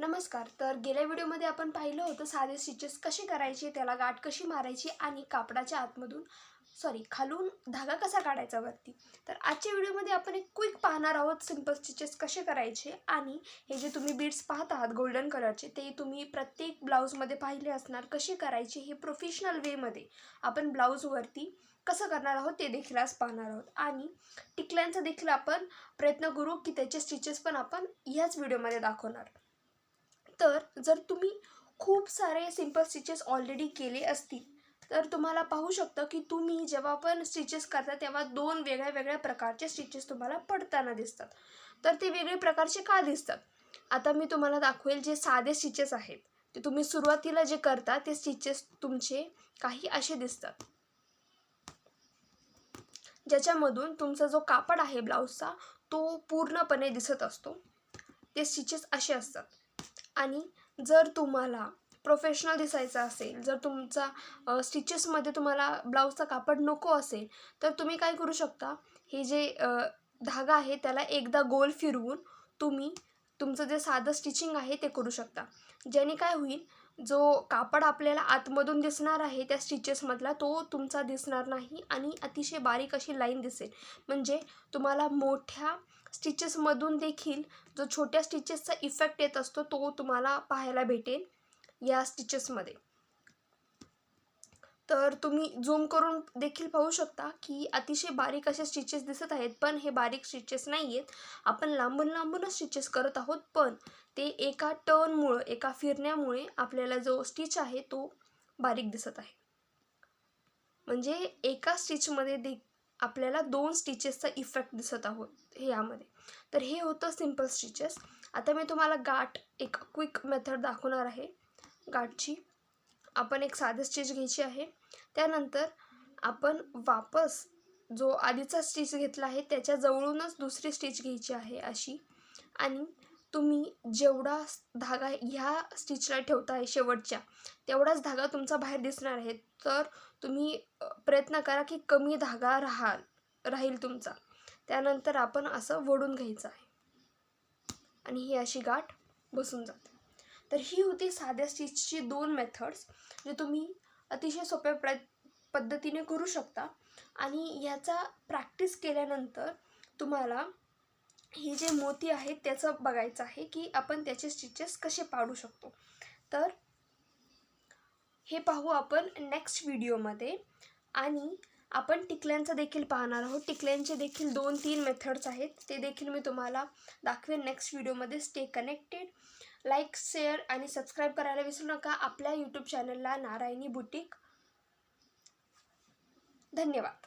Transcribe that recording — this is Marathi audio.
नमस्कार तर गेल्या व्हिडिओमध्ये आपण पाहिलं होतं साधे स्टिचेस कसे करायचे त्याला गाठ कशी मारायची आणि कापडाच्या आतमधून सॉरी खालून धागा कसा काढायचा वरती. तर आजच्या व्हिडिओमध्ये आपण एक क्विक पाहणार आहोत सिंपल स्टिचेस कसे करायचे आणि हे जे तुम्ही बीड्स पाहत आहात गोल्डन कलरचे ते तुम्ही प्रत्येक ब्लाऊजमध्ये पाहिले असणार कसे करायचे हे प्रोफेशनल वेमध्ये आपण ब्लाऊजवरती कसं करणार आहोत ते देखील आज पाहणार आहोत. आणि टिकल्यांचा देखील आपण प्रयत्न करू की त्याचे स्टिचेस पण आपण ह्याच व्हिडिओमध्ये दाखवणार. तर जर तुम्ही खूप सारे सिंपल स्टिचेस ऑलरेडी केले असतील तर तुम्हाला पाहू शकतं की तुम्ही जेव्हा पण स्टिचेस करता तेव्हा दोन वेगळ्या वेगळ्या प्रकारचे स्टिचेस तुम्हाला पडताना दिसतात. तर ते वेगळे प्रकारचे का दिसतात? आता मी तुम्हाला दाखवेल जे साधे स्टिचेस आहेत. ते तुम्ही सुरुवातीला जे करता ते स्टिचेस तुमचे काही असे दिसतात. ज्याच्यामधून तुमचा जो कापड आहे ब्लाऊजचा तो पूर्णपणे दिसत असतो. ते स्टिचेस असे असतात. आणि जर तुम्हाला प्रोफेशनल दिसायचं असेल जर तुमचा स्टिचेसमध्ये तुम्हाला ब्लाऊजचा कापड नको असेल तर तुम्ही काय करू शकता? हे जे धागा आहे त्याला एकदा गोल फिरवून तुम्ही तुमचं जे साधं स्टिचिंग आहे ते करू शकता. ज्याने काय होईल जो कापड आपल्याला आतमधून दिसणार आहे त्या स्टिचेसमधला तो तुमचा दिसणार नाही आणि अतिशय बारीक अशी लाईन दिसेल. म्हणजे तुम्हाला मोठ्या स्टिचेसमधून देखील जो छोट्या स्टिचेसचा इफेक्ट येत असतो तो तुम्हाला पाहायला भेटेल या स्टिचेसमध्ये तर तुम्ही झूम करून देखील पाहू शकता की अतिशय बारीक असे स्टिचेस दिसत आहेत पण हे बारीक स्टिचेस नाही आहेत आपण लांबून लांबूनच स्टिचेस करत आहोत पण ते एका टर्नमुळं एका फिरण्यामुळे आपल्याला जो स्टिच आहे तो बारीक दिसत आहे. म्हणजे एका स्टिचमध्ये दे आपल्याला दोन स्टिचेसचा इफेक्ट दिसत आहोत हे यामध्ये. तर हे होतं सिंपल स्टिचेस आता मी तुम्हाला गाठ एक क्विक मेथड दाखवणार आहे. गाठची. आपण एक साधं स्टिच घ्यायची आहे. त्यानंतर आपण वापस जो आधीचा स्टिच घेतला आहे त्याच्या जवळूनच दुसरी स्टिच घ्यायची आहे अशी. आणि तुम्ही जेवढा धागा ह्या स्टिचला ठेवता आहे शेवटच्या तेवढाच धागा तुमचा बाहेर दिसणार आहे. तर तुम्ही प्रयत्न करा की कमी धागा राहाल राहील तुमचा. त्यानंतर आपण असं वडून घ्यायचं आहे. आणि ही अशी गाठ बसून जाते. तर ही होती साध्या स्टिचची दोन मेथड्स जे तुम्ही अतिशय सोप्या प्र पद्धतीने करू शकता. आणि याचा प्रॅक्टिस केल्यानंतर तुम्हाला ही जे मोती आहेत त्याचं बघायचं आहे की आपण त्याचे स्टिचेस कसे पाडू शकतो. तर हे पाहू आपण नेक्स्ट व्हिडिओमध्ये आणि आपण टिकल्यांचं देखील पाहणार आहोत. टिकल्यांचे देखील दोन तीन मेथड्स आहेत. ते देखील मी तुम्हाला दाखवेन नेक्स्ट व्हिडिओमध्ये स्टे कनेक्टेड लाईक शेअर आणि सबस्क्राईब करायला विसरू नका. आपल्या यूट्यूब चॅनलला नारायणी बुटीक. धन्यवाद.